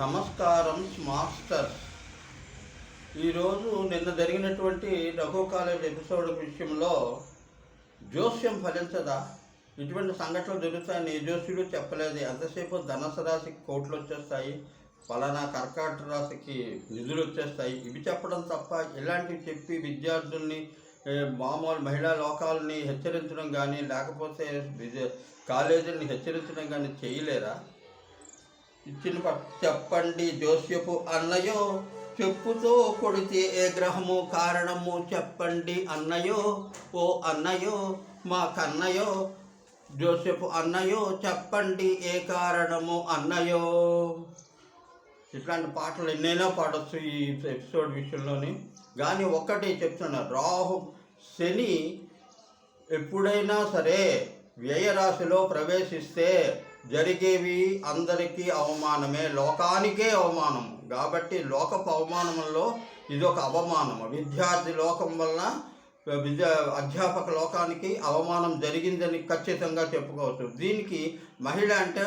నమస్కారం మాస్టర్స్ ఈరోజు నిన్న జరిగినటువంటి రఘు కాలేజ్ ఎపిసోడ్ విషయంలో జోస్యం ఫలించదా? ఇటువంటి సంఘటనలు జరుగుతాయని ఏ జోస్యుడు చెప్పలేదు. ఎంతసేపు ధనసు రాశికి కోట్లు వచ్చేస్తాయి ఫలానా కర్కాటక రాశికి నిధులు వచ్చేస్తాయి ఇవి చెప్పడం తప్ప ఇలాంటివి చెప్పి విద్యార్థుల్ని మామూలు మహిళా లోకాలని హెచ్చరించడం కానీ లేకపోతే విద్య కాలేజీని హెచ్చరించడం కానీ చేయలేరా? ఇచ్చిన చెప్పండి జోస్యపు అన్నయో చెప్పుతో కొడితే ఏ గ్రహము కారణము? చెప్పండి అన్నయో ఓ అన్నయో మా కన్నయో జోసెఫ్ అన్నయో చెప్పండి ఏ కారణము అన్నయో ఇట్లాంటి పాటలు ఎన్నైనా పాడచ్చు ఈ ఎపిసోడ్ విషయంలోని. కానీ ఒక్కటి చెప్తున్నా రాహు శని ఎప్పుడైనా సరే వ్యయరాశిలో ప్రవేశిస్తే జరిగేవి అందరికీ అవమానమే లోకానికే అవమానం. కాబట్టి లోకపు అవమానంలో ఇది ఒక అవమానం. విద్యార్థి లోకం వలన విద్యా అధ్యాపక లోకానికి అవమానం జరిగిందని ఖచ్చితంగా చెప్పుకోవచ్చు. దీనికి మహిళ అంటే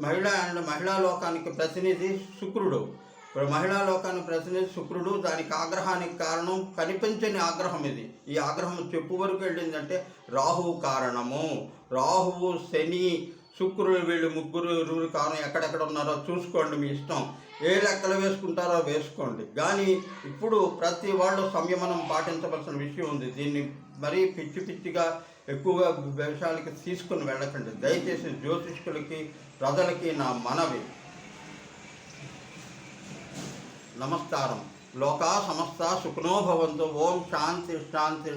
మహిళ అండ్ మహిళా లోకానికి ప్రతినిధి శుక్రుడు. ఇప్పుడు మహిళా లోకాన్ని ప్రతినిధి శుక్రుడు దానికి ఆగ్రహానికి కారణం కనిపించని ఆగ్రహం ఇది. ఈ ఆగ్రహం చెప్పు వరకు వెళ్ళిందంటే రాహువు కారణము. రాహువు శని శుక్రుడు వీళ్ళు ముగ్గురు ఇరువురు కారణం ఎక్కడెక్కడ ఉన్నారో చూసుకోండి మీ ఇష్టం. ఏ లెక్కలు వేసుకుంటారో వేసుకోండి. కానీ ఇప్పుడు ప్రతి వాళ్ళు సంయమనం పాటించవలసిన విషయం ఉంది. దీన్ని మరీ పిచ్చి పిచ్చిగా ఎక్కువగా విషయాలకి తీసుకుని వెళ్ళకండి. దయచేసి జ్యోతిష్కులకి ప్రజలకి నా మనవి. నమస్కారం. లోకా సమస్త సుఖనోభవంతు ఓం శాంతి శాంతి